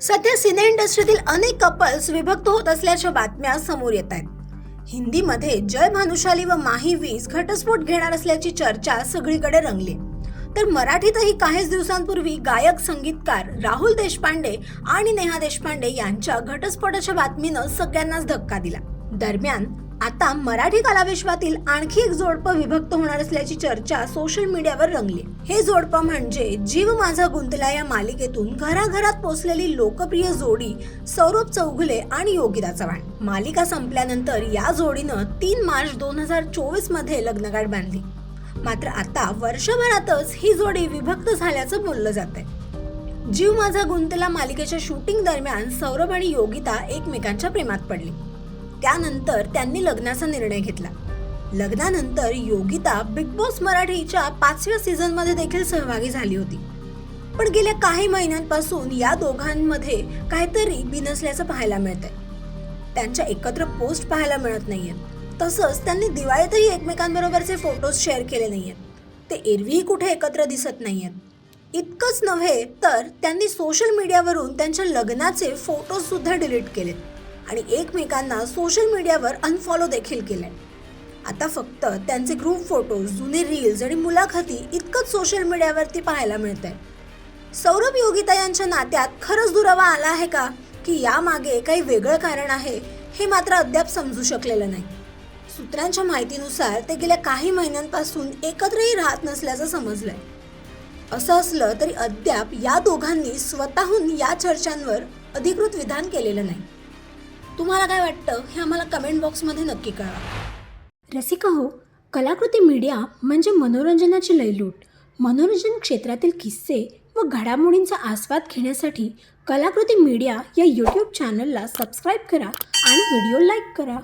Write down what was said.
सध्या सिने इंडस्ट्रीतील अनेक कपल्स विभक्त होत असल्याच्या बातम्या समोर येत आहेत. हिंदीमध्ये जय भानुशाली व माही वीज घटस्फोट घेणार असल्याची चर्चा सगळीकडे रंगली. तर मराठीतही काहीच दिवसांपूर्वी गायक संगीतकार राहुल देशपांडे आणि नेहा देशपांडे यांच्या घटस्फोटाच्या बातमीनं सगळ्यांनाच धक्का दिला. दरम्यान आता मराठी कलाविश्वातील आणखी एक जोडपं विभक्त होणार असल्याची चर्चा सोशल मीडियावर रंगली. हे जोडपं म्हणजे जीव माझा गुंतला या मालिकेतून घराघरात पोचलेली लोकप्रिय जोडी सौरभ चौघुले आणि योगिता चव्हाण. मालिका संपल्यानंतर या जोडीनं तीन मार्च दोन हजार चोवीसमध्ये लग्नगाठ बांधली. मात्र आता वर्षभरातच ही जोडी विभक्त झाल्याचं बोललं जात आहे जीव माझा गुंतला मालिकेच्या शूटिंग दरम्यान सौरभ आणि योगिता एकमेकांच्या प्रेमात पडली. त्यानंतर त्यांनी लग्नाचा निर्णय घेतला. लग्नानंतर योगिता बिग बॉस मराठीच्या पाचव्या सीझनमध्ये देखील सहभागी झाली होती. पण गेल्या काही महिन्यांपासून या दोघांमध्ये काहीतरी बिनसल्याचं पाहायला मिळतंय. त्यांच्या एकत्र पोस्ट पाहायला मिळत नाहीयेत. तसंच त्यांनी दिवाळीतही एकमेकांबरोबरचे फोटोज शेअर केले नाहीयेत. ते एरवीही कुठे एकत्र दिसत नाहीयेत. इतकंच नव्हे तर त्यांनी सोशल मीडियावरून त्यांच्या लग्नाचे फोटोज सुद्धा डिलीट केलेत. आणि एकमेकांना सोशल मीडियावर अनफॉलो देखील केलंय. आता फक्त त्यांचे ग्रुप फोटोज जुने रील्स आणि मुलाखती इतकंच सोशल मीडियावरती पाहायला मिळतंय. सौरभ योगिता यांच्या नात्यात खरंच दुरावा आला आहे का? की यामागे काही वेगळं कारण आहे हे मात्र अद्याप समजू शकलेलं नाही. सूत्रांच्या माहितीनुसार ते गेल्या काही महिन्यांपासून एकत्रही राहत नसल्याचं समजलंय. असं असलं तरी अद्याप या दोघांनी स्वतःहून या चर्चांवर अधिकृत विधान केलेलं नाही. तुम्हाला काय वाटतं हे आम्हाला कमेंट बॉक्समध्ये नक्की कळवा. रसिका हो कलाकृती मीडिया म्हणजे मनोरंजनाची लयलूट. मनोरंजन क्षेत्रातील किस्से व घडामोडींचा आस्वाद घेण्यासाठी कलाकृती मीडिया या यूट्यूब चॅनलला सबस्क्राईब करा आणि व्हिडिओ लाईक करा.